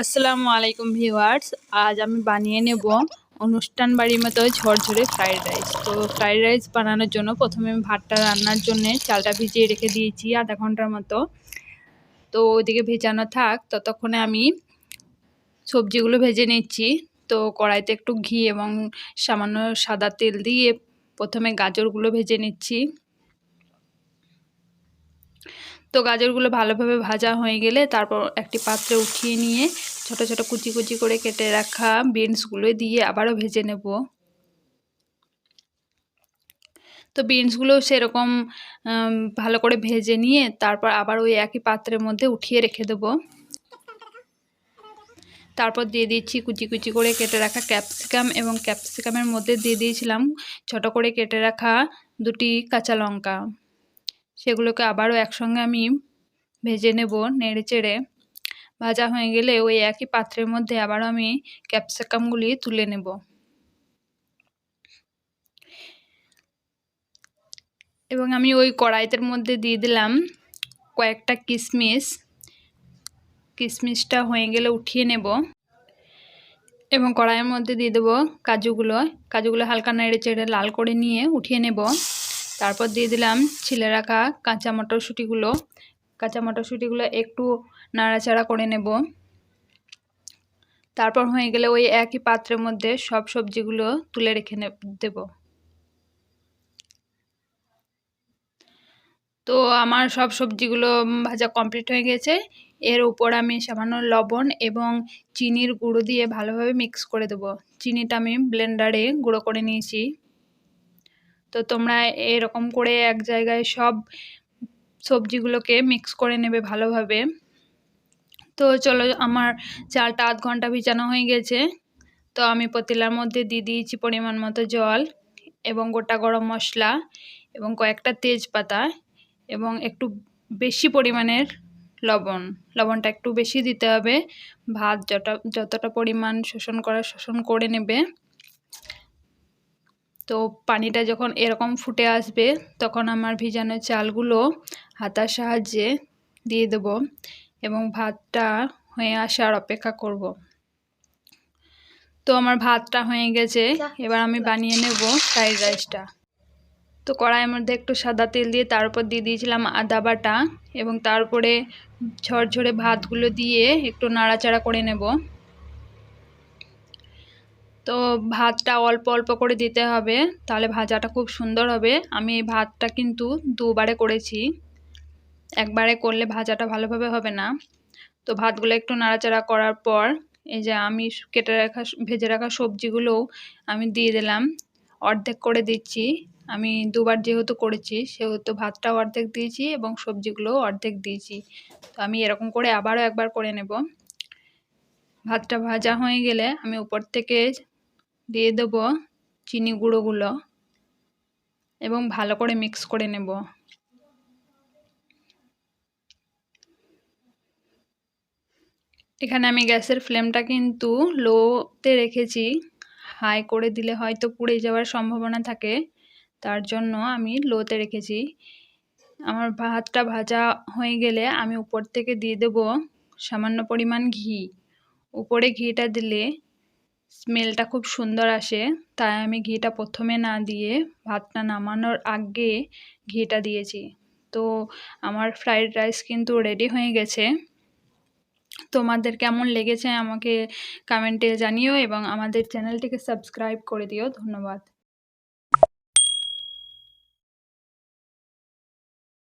আসসালামু আলাইকুম ভিউয়ার্স। আজ আমি বানিয়ে নেব অনুষ্ঠান বাড়ির মতো ঝরঝরে ফ্রাইড রাইস। তো ফ্রাইড রাইস বানানোর জন্য প্রথমে আমি ভাতটা রান্নার জন্য চালটা ভিজিয়ে রেখে দিয়েছি আধা ঘণ্টার মতো। তো ওইদিকে ভেজানো থাক, ততক্ষণে আমি সবজিগুলো ভেজে নিচ্ছি। তো কড়াইতে একটু ঘি এবং সামান্য সাদা তেল দিয়ে প্রথমে গাজরগুলো ভেজে নিচ্ছি। তো গাজরগুলো ভালোভাবে ভাজা হয়ে গেলে তারপর একটি পাত্রে উঠিয়ে নিয়ে ছোট ছোট কুচি কুচি করে কেটে রাখা বিনসগুলো দিয়ে আবারও ভেজে নেব। তো বিনসগুলো সেরকম ভালো করে ভেজে নিয়ে তারপর আবার ওই একই পাত্রের মধ্যে উঠিয়ে রেখে দেব। তারপর দিয়ে দিচ্ছি কুচি কুচি করে কেটে রাখা ক্যাপসিকাম এবং ক্যাপসিকামের মধ্যে দিয়ে দিয়েছিলাম ছোট করে কেটে রাখা দুটি কাঁচা লঙ্কা। সেগুলোকে আবারও একসঙ্গে আমি ভেজে নেব নেড়ে চেড়ে। ভাজা হয়ে গেলে ওই একই পাত্রের মধ্যে আবারও আমি ক্যাপসিকামগুলি তুলে নেব। এবং আমি ওই কড়াইতের মধ্যে দিয়ে দিলাম কয়েকটা কিশমিশ কিশমিশটা হয়ে গেলে উঠিয়ে নেব এবং কড়াইয়ের মধ্যে দিয়ে দেবো কাজুগুলো। কাজুগুলো হালকা নেড়ে চেড়ে লাল করে নিয়ে উঠিয়ে নেব। তারপর দিয়ে দিলাম ছিলে রাখা কাঁচা মটরশুঁটিগুলো। কাঁচা মটরশুঁটিগুলো একটু নাড়াচাড়া করে নেব। তারপর হয়ে গেলে ওই একই পাত্রের মধ্যে সব সবজিগুলো তুলে রেখে দেব। তো আমার সব সবজিগুলো ভাজা কমপ্লিট হয়ে গেছে। এর উপর আমি সামান্য লবণ এবং চিনির গুঁড়ো দিয়ে ভালোভাবে মিক্স করে দেব। চিনিটা আমি ব্লেন্ডারে গুঁড়ো করে নিয়েছি। তো তোমরা এরকম করে এক জায়গায় সব সবজিগুলোকে মিক্স করে নেবে ভালোভাবে। তো চলো, আমার চালটা আধ ঘণ্টা ভিজানো হয়ে গেছে। তো আমি পতিলার মধ্যে দিয়ে দিয়েছি পরিমাণ মতো জল এবং গোটা গরম মশলা এবং কয়েকটা তেজপাতা এবং একটু বেশি পরিমাণের লবণ। লবণটা একটু বেশি দিতে হবে। ভাত যটা যতটা পরিমাণ শোষণ করা, শোষণ করে নেবে। তো পানিটা যখন এরকম ফুটে আসবে তখন আমার ভিজানো চালগুলো হাতার সাহায্যে দিয়ে দেব এবং ভাতটা হয়ে আসার অপেক্ষা করব। তো আমার ভাতটা হয়ে গেছে এবার আমি বানিয়ে নেব ফ্রাইড রাইসটা। তো কড়াইয়ের মধ্যে একটু সাদা তেল দিয়ে তার উপর দিয়ে দিয়েছিলাম আদা বাটা এবং তারপরে ঝরঝরে ভাতগুলো দিয়ে একটু নাড়াচাড়া করে নেব। তো ভাতটা অল্প অল্প করে দিতে হবে, তাহলে ভাজাটা খুব সুন্দর হবে। আমি এই ভাতটা কিন্তু দুবারে করেছি, একবারে করলে ভাজাটা ভালোভাবে হবে না। তো ভাতগুলো একটু নাড়াচাড়া করার পর, এই যে আমি কেটে রাখা ভেজে রাখা সবজিগুলোও আমি দিয়ে দিলাম, অর্ধেক করে দিচ্ছি। আমি দুবার যেহেতু করেছি, সেহেতু ভাতটাও অর্ধেক দিয়েছি এবং সবজিগুলোও অর্ধেক দিয়েছি। তো আমি এরকম করে আবারও একবার করে নেব। ভাতটা ভাজা হয়ে গেলে আমি উপর থেকে দিয়ে দেব চিনি গুঁড়োগুলো এবং ভালো করে মিক্স করে নেব। এখানে আমি গ্যাসের ফ্লেমটা কিন্তু লোতে রেখেছি। হাই করে দিলে হয়তো পুড়ে যাওয়ার সম্ভাবনা থাকে, তার জন্য আমি লোতে রেখেছি। আমার ভাতটা ভাজা হয়ে গেলে আমি উপর থেকে দিয়ে দেব সামান্য পরিমাণ ঘি। উপরে ঘিটা দিলে স্মেলটা খুব সুন্দর আসে, তাই আমি ঘিটা প্রথমে না দিয়ে ভাতটা নামানোর আগে ঘিটা দিয়েছি। তো আমার ফ্রাইড রাইস কিন্তু রেডি হয়ে গেছে। তোমাদের কেমন লেগেছে আমাকে কমেন্টে জানিও এবং আমাদের চ্যানেলটিকে সাবস্ক্রাইব করে দিও। ধন্যবাদ।